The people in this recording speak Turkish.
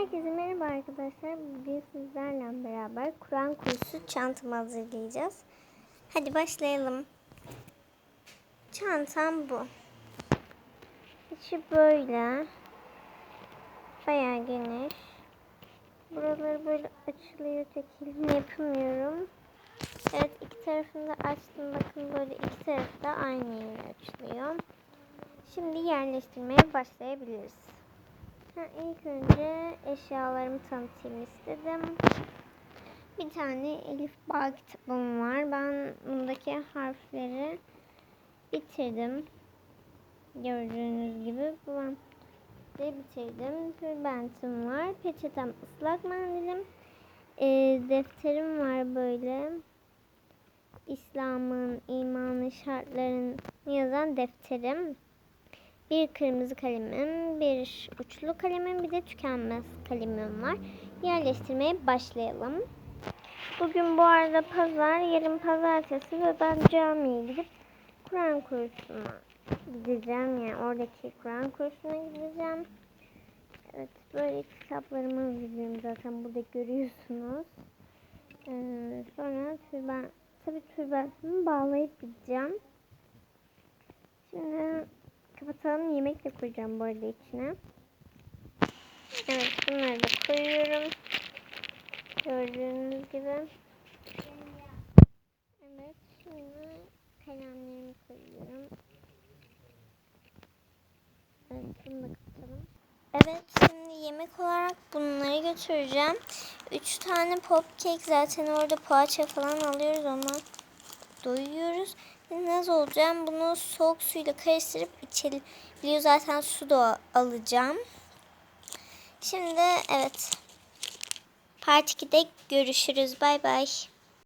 Herkese merhaba arkadaşlar. Bugün sizlerle beraber Kur'an kursu çantamı hazırlayacağız. Hadi başlayalım. Çantam bu. İçi böyle. Bayağı geniş. Buraları böyle açılıyor. Çekilme yapamıyorum. Evet iki tarafını da açtım. Bakın böyle iki tarafı da aynı yere açılıyor. Şimdi yerleştirmeye başlayabiliriz. Ha, ilk önce eşyalarımı tanıtayım istedim. Bir tane Elif Bağ kitabım var. Ben bundaki harfleri bitirdim. Gördüğünüz gibi ben de bitirdim. Tülbentim var. Peçetem ıslak mendilim. Ee, defterim var böyle. İslam'ın, imanın şartlarını yazan defterim. Bir kırmızı kalemim, bir uçlu kalemim, bir de tükenmez kalemim var. Yerleştirmeye başlayalım. Bugün bu arada pazar, yarın pazartesi ve ben camiye gidip Kur'an kursuna gideceğim. Yani oradaki Kur'an kursuna gideceğim. Evet, böyle kitaplarımı hazırlıyorum zaten burada görüyorsunuz. Ee, sonra türben, tabii türbentimi bağlayıp gideceğim. Şimdi kapatalım. Yemek de koyacağım bu arada içine. Evet bunları da koyuyorum. Gördüğünüz gibi. Evet şimdi kalemlerimi koyuyorum. Evet bunu da kapatalım. Evet şimdi yemek olarak bunları götüreceğim. Üç tane pop cake zaten orada poğaça falan alıyoruz ama doyuyoruz. Nasıl olacağım? Bunu soğuk suyla karıştırıp içelim. Biliyor zaten su da alacağım. Şimdi evet. Part 2'de görüşürüz. Bay bay.